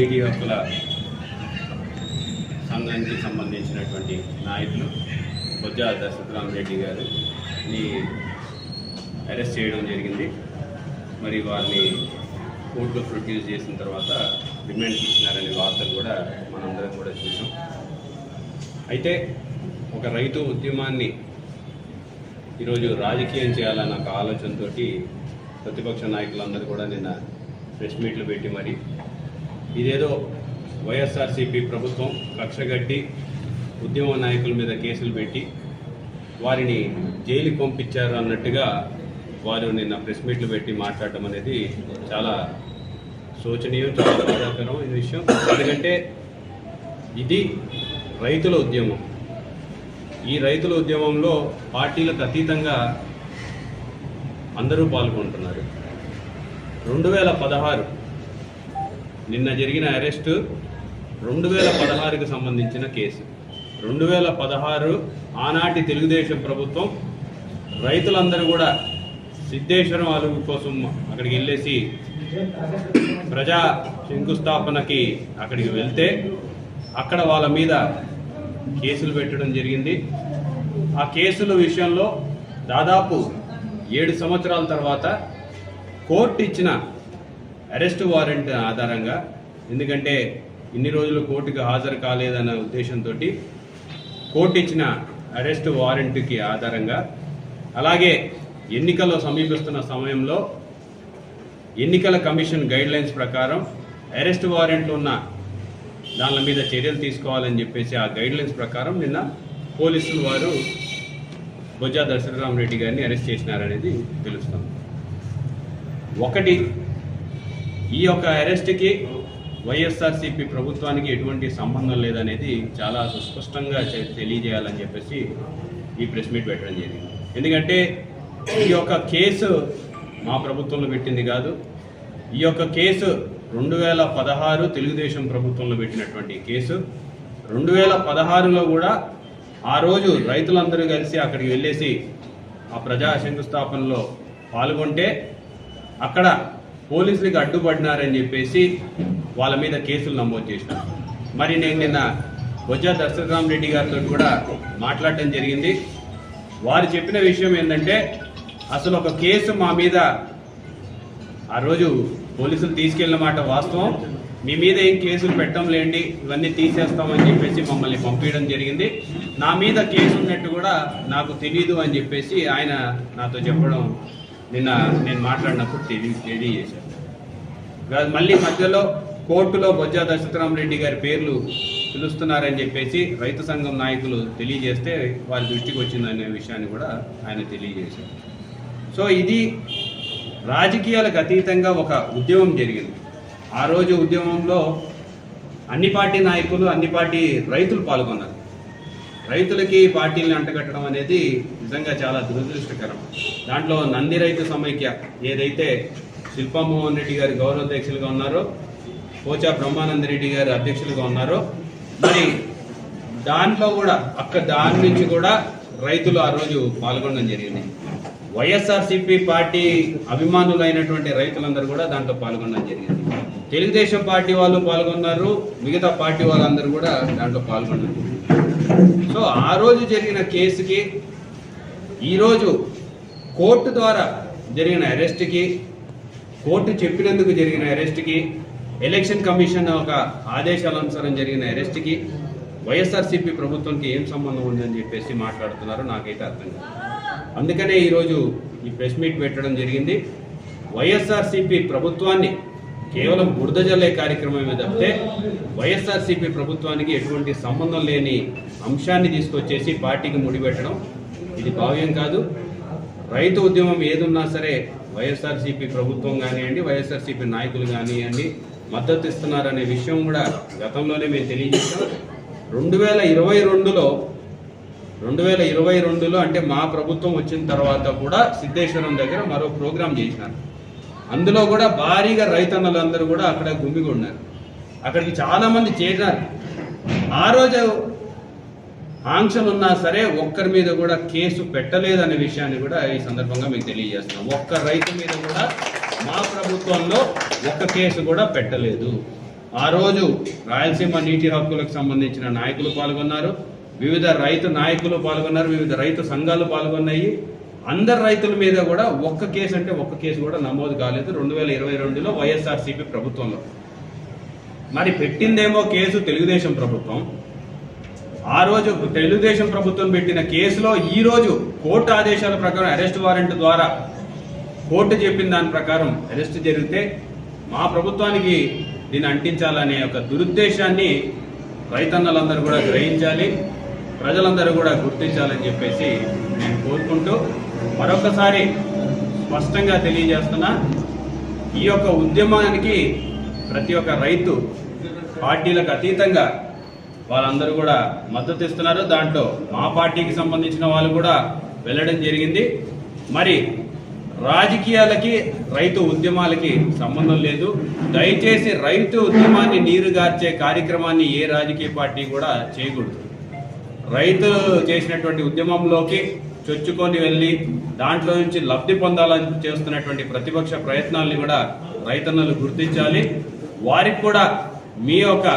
నీటి హక్కుల సంఘానికి సంబంధించినటువంటి నాయకులు బొజ్జా దశరథరామ్ రెడ్డి గారిని అరెస్ట్ చేయడం జరిగింది. మరి వారిని కోర్టులో ప్రొడ్యూస్ చేసిన తర్వాత రిమాండ్కి ఇచ్చినారనే వార్తలు కూడా మనందరం కూడా చూసాం. అయితే ఒక రైతు ఉద్యమాన్ని ఈరోజు రాజకీయం చేయాలన్న ఒక ఆలోచనతోటి ప్రతిపక్ష నాయకులందరూ కూడా నిన్న ప్రెస్ మీట్లు పెట్టి మరి ఇదేదో వైఎస్ఆర్సీపీ ప్రభుత్వం కక్షగట్టి ఉద్యమ నాయకుల మీద కేసులు పెట్టి వారిని జైలుకి పంపించారు అన్నట్టుగా వారు నిన్న ప్రెస్ మీట్లు పెట్టి మాట్లాడటం అనేది చాలా శోచనీయం చాలా బాధాకరం ఈ విషయం. ఎందుకంటే ఇది రైతుల ఉద్యమం. ఈ రైతుల ఉద్యమంలో పార్టీలకు అతీతంగా అందరూ పాల్గొంటున్నారు. రెండు వేల పదహారు నిన్న జరిగిన అరెస్టు రెండు వేల పదహారుకు సంబంధించిన కేసు. రెండు వేల పదహారు ఆనాటి తెలుగుదేశం ప్రభుత్వం రైతులందరూ కూడా సిద్ధేశ్వరం అలుగు కోసం అక్కడికి వెళ్ళేసి ప్రజా శంకుస్థాపనకి అక్కడికి వెళ్తే అక్కడ వాళ్ళ మీద కేసులు పెట్టడం జరిగింది. ఆ కేసుల విషయంలో దాదాపు ఏడు సంవత్సరాల తర్వాత కోర్టు ఇచ్చిన అరెస్ట్ వారెంట్ ఆధారంగా. ఎందుకంటే ఇన్ని రోజులు కోర్టుకు హాజరు కాలేదన్న ఉద్దేశంతో కోర్టు ఇచ్చిన అరెస్ట్ వారెంట్కి ఆధారంగా. అలాగే ఎన్నికలు సమీపిస్తున్న సమయంలో ఎన్నికల కమిషన్ గైడ్ లైన్స్ ప్రకారం అరెస్ట్ వారెంట్లు ఉన్న దాని మీద చర్యలు తీసుకోవాలని చెప్పేసి ఆ గైడ్ లైన్స్ ప్రకారం నిన్న పోలీసులు వారు బొజ్జా దర్శనరామరెడ్డి రెడ్డి గారిని అరెస్ట్ చేసినారనేది తెలుస్తుంది. ఒకటి ఈ యొక్క అరెస్ట్కి వైఎస్ఆర్సీపీ ప్రభుత్వానికి ఎటువంటి సంబంధం లేదనేది చాలా సుస్పష్టంగా తెలియజేయాలని చెప్పేసి ఈ ప్రెస్ మీట్ పెట్టడం జరిగింది. ఎందుకంటే ఈ యొక్క కేసు మా ప్రభుత్వంలో పెట్టింది కాదు. ఈ యొక్క కేసు రెండు వేల పదహారు తెలుగుదేశం ప్రభుత్వంలో పెట్టినటువంటి కేసు. రెండు వేల పదహారులో కూడా ఆ రోజు రైతులందరూ కలిసి అక్కడికి వెళ్ళేసి ఆ ప్రజా శంకుస్థాపనలో పాల్గొంటే అక్కడ పోలీసులకి అడ్డుపడినారని చెప్పేసి వాళ్ళ మీద కేసులు నమోదు చేసినాం. మరి నేను నిన్న బొజ్జా దశరథరామ్ రెడ్డి గారితో కూడా మాట్లాడటం జరిగింది. వారు చెప్పిన విషయం ఏంటంటే అసలు ఒక కేసు మా మీద ఆ రోజు పోలీసులు తీసుకెళ్ళిన మాట వాస్తవం. మీ మీద ఏం కేసులు పెట్టడం లేండి ఇవన్నీ తీసేస్తామని చెప్పేసి మమ్మల్ని పంపించడం జరిగింది. నా మీద కేసు ఉన్నట్టు కూడా నాకు తెలియదు అని చెప్పేసి ఆయన నాతో చెప్పడం నిన్న నేను మాట్లాడినప్పుడు తెలియ తెలియజేశాను చేశాను మళ్ళీ మధ్యలో కోర్టులో బొజ్జా దశరథరామరెడ్డి గారి పేర్లు పిలుస్తున్నారని చెప్పేసి రైతు సంఘం నాయకులు తెలియజేస్తే వారి దృష్టికి వచ్చిందనే విషయాన్ని కూడా ఆయన తెలియజేశారు. సో ఇది రాజకీయాలకు అతీతంగా ఒక ఉద్యమం జరిగింది. ఆ రోజు ఉద్యమంలో అన్ని పార్టీ నాయకులు అన్ని పార్టీ రైతులు పాల్గొన్నారు. రైతులకి పార్టీలను అంటగట్టడం అనేది నిజంగా చాలా దురదృష్టకరం. దాంట్లో నంది రైతు సమైక్య ఏదైతే శిల్పామోహన్ రెడ్డి గారు గౌరవాధ్యక్షులుగా ఉన్నారో పోచా బ్రహ్మానంద రెడ్డి గారు అధ్యక్షులుగా ఉన్నారో మరి దాంట్లో కూడా అక్కడ దాని నుంచి కూడా రైతులు ఆ రోజు పాల్గొనడం జరిగింది. వైఎస్ఆర్సీపీ పార్టీ అభిమానులైనటువంటి రైతులందరూ కూడా దాంట్లో పాల్గొనడం జరిగింది. తెలుగుదేశం పార్టీ వాళ్ళు పాల్గొన్నారు మిగతా పార్టీ వాళ్ళందరూ కూడా దాంట్లో పాల్గొన్నారు. సో ఆ రోజు జరిగిన కేసుకి ఈరోజు కోర్టు ద్వారా జరిగిన అరెస్ట్కి కోర్టు చెప్పినందుకు జరిగిన అరెస్ట్కి ఎలక్షన్ కమిషన్ ఒక ఆదేశాల అనుసారం జరిగిన అరెస్ట్కి వైఎస్ఆర్సీపీ ప్రభుత్వానికి ఏం సంబంధం ఉందని చెప్పేసి మాట్లాడుతున్నారు నాకైతే అర్థం కాదు. అందుకనే ఈరోజు ఈ ప్రెస్ మీట్ పెట్టడం జరిగింది. వైఎస్ఆర్సీపీ ప్రభుత్వాన్ని కేవలం బురదజల్లే కార్యక్రమమే తప్పితే వైఎస్ఆర్సీపీ ప్రభుత్వానికి ఎటువంటి సంబంధం లేని అంశాన్ని తీసుకొచ్చేసి పార్టీకి ముడిపెట్టడం ఇది భావ్యం కాదు. రైతు ఉద్యమం ఏదున్నా సరే వైఎస్ఆర్సీపీ ప్రభుత్వం కానివ్వండి వైఎస్ఆర్సీపీ నాయకులు కానివ్వండి మద్దతు ఇస్తున్నారనే విషయం కూడా గతంలోనే మేము తెలియజేస్తాం రెండు వేల ఇరవై రెండులో రెండు వేల ఇరవై రెండులో అంటే మా ప్రభుత్వం వచ్చిన తర్వాత కూడా సిద్ధేశ్వరం దగ్గర మరో ప్రోగ్రాం చేసినారు. అందులో కూడా భారీగా రైతన్నలందరూ కూడా అక్కడ గుమిగొన్నారు అక్కడికి చాలామంది చేరినారు. ఆ రోజు ఆంక్షలు ఉన్నా సరే ఒక్కరి మీద కూడా కేసు పెట్టలేదనే విషయాన్ని కూడా ఈ సందర్భంగా మీకు తెలియజేస్తున్నాం. ఒక్క రైతు మీద కూడా మా ప్రభుత్వంలో ఒక్క కేసు కూడా పెట్టలేదు. ఆ రోజు రాయలసీమ నీటి హక్కులకు సంబంధించిన నాయకులు పాల్గొన్నారు. వివిధ రైతు నాయకులు పాల్గొన్నారు వివిధ రైతు సంఘాలు పాల్గొన్నాయి. అందరు రైతుల మీద కూడా ఒక్క కేసు అంటే ఒక్క కేసు కూడా నమోదు కాలేదు రెండు వేల ఇరవై రెండులో వైఎస్ఆర్సీపీ ప్రభుత్వంలో. మరి పెట్టిందేమో కేసు తెలుగుదేశం ప్రభుత్వం. ఆ రోజు తెలుగుదేశం ప్రభుత్వం పెట్టిన కేసులో ఈ రోజు కోర్టు ఆదేశాల ప్రకారం అరెస్ట్ వారెంట్ ద్వారా కోర్టు చెప్పిన దాని ప్రకారం అరెస్ట్ జరిగితే మా ప్రభుత్వానికి దీన్ని అంటించాలనే ఒక దురుద్దేశాన్ని రైతన్నలందరూ కూడా గ్రహించాలి. ప్రజలందరూ కూడా గుర్తించాలని చెప్పేసి నేను కోరుకుంటూ మరొకసారి స్పష్టంగా తెలియజేస్తున్నా ఈ యొక్క ఉద్యమానికి ప్రతి ఒక్క రైతు పార్టీలకు అతీతంగా వాళ్ళందరూ కూడా మద్దతు ఇస్తున్నారు. దాంట్లో మా పార్టీకి సంబంధించిన వాళ్ళు కూడా వెళ్ళడం జరిగింది. మరి రాజకీయాలకి రైతు ఉద్యమాలకి సంబంధం లేదు. దయచేసి రైతు ఉద్యమాన్ని నీరుగార్చే కార్యక్రమాన్ని ఏ రాజకీయ పార్టీ కూడా చేయకూడదు. రైతు చేసినటువంటి ఉద్యమంలోకి చొచ్చుకొని వెళ్ళి దాంట్లో నుంచి లబ్ధి పొందాలని చేస్తున్నటువంటి ప్రతిపక్ష ప్రయత్నాల్ని కూడా రైతన్నలు గుర్తించాలి. వారికి కూడా మీ యొక్క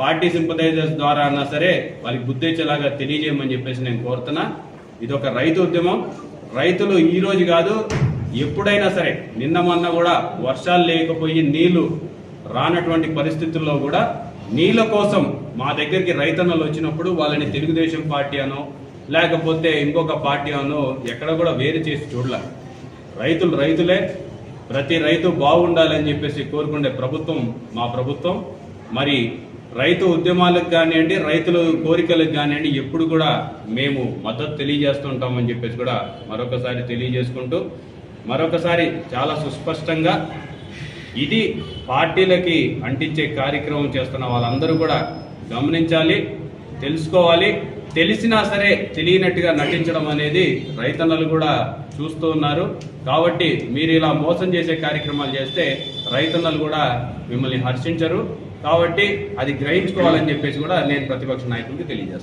పార్టీ సింపథైజర్స్ ద్వారా అన్నా సరే వాళ్ళకి గుర్తించేలాగా తెలియజేయమని చెప్పేసి నేను కోరుతున్నా. ఇది ఒక రైతు ఉద్యమం. రైతులు ఈరోజు కాదు ఎప్పుడైనా సరే నిన్న మొన్న కూడా వర్షాలు లేకపోయి నీళ్ళు రానటువంటి పరిస్థితుల్లో కూడా నీళ్ళ కోసం మా దగ్గరికి రైతన్నలు వచ్చినప్పుడు వాళ్ళని తెలుగుదేశం పార్టీ అనో లేకపోతే ఇంకొక పార్టీ అనో ఎక్కడ కూడా వేరు చేసి చూడలే రైతులు రైతులే ప్రతి రైతు బాగుండాలని చెప్పేసి కోరుకునే ప్రభుత్వం మా ప్రభుత్వం. మరి రైతు ఉద్యమాలకు కానివ్వండి రైతుల కోరికలకు కానివ్వండి ఎప్పుడు కూడా మేము మద్దతు తెలియజేస్తుంటామని చెప్పేసి కూడా మరొకసారి తెలియజేసుకుంటూ మరొకసారి చాలా సుస్పష్టంగా ఇది పార్టీలకి అంటించే కార్యక్రమం చేస్తున్న వాళ్ళందరూ కూడా గమనించాలి తెలుసుకోవాలి. తెలిసినా సరే తెలియనట్టుగా నటించడం అనేది రైతన్నలు కూడా చూస్తూ ఉన్నారు. కాబట్టి మీరు ఇలా మోసం చేసే కార్యక్రమాలు చేస్తే రైతన్నలు కూడా మిమ్మల్ని హర్షించరు. కాబట్టి అది గ్రహించుకోవాలని చెప్పేసి కూడా నేను ప్రతిపక్ష నాయకుడికి తెలియజేస్తాను.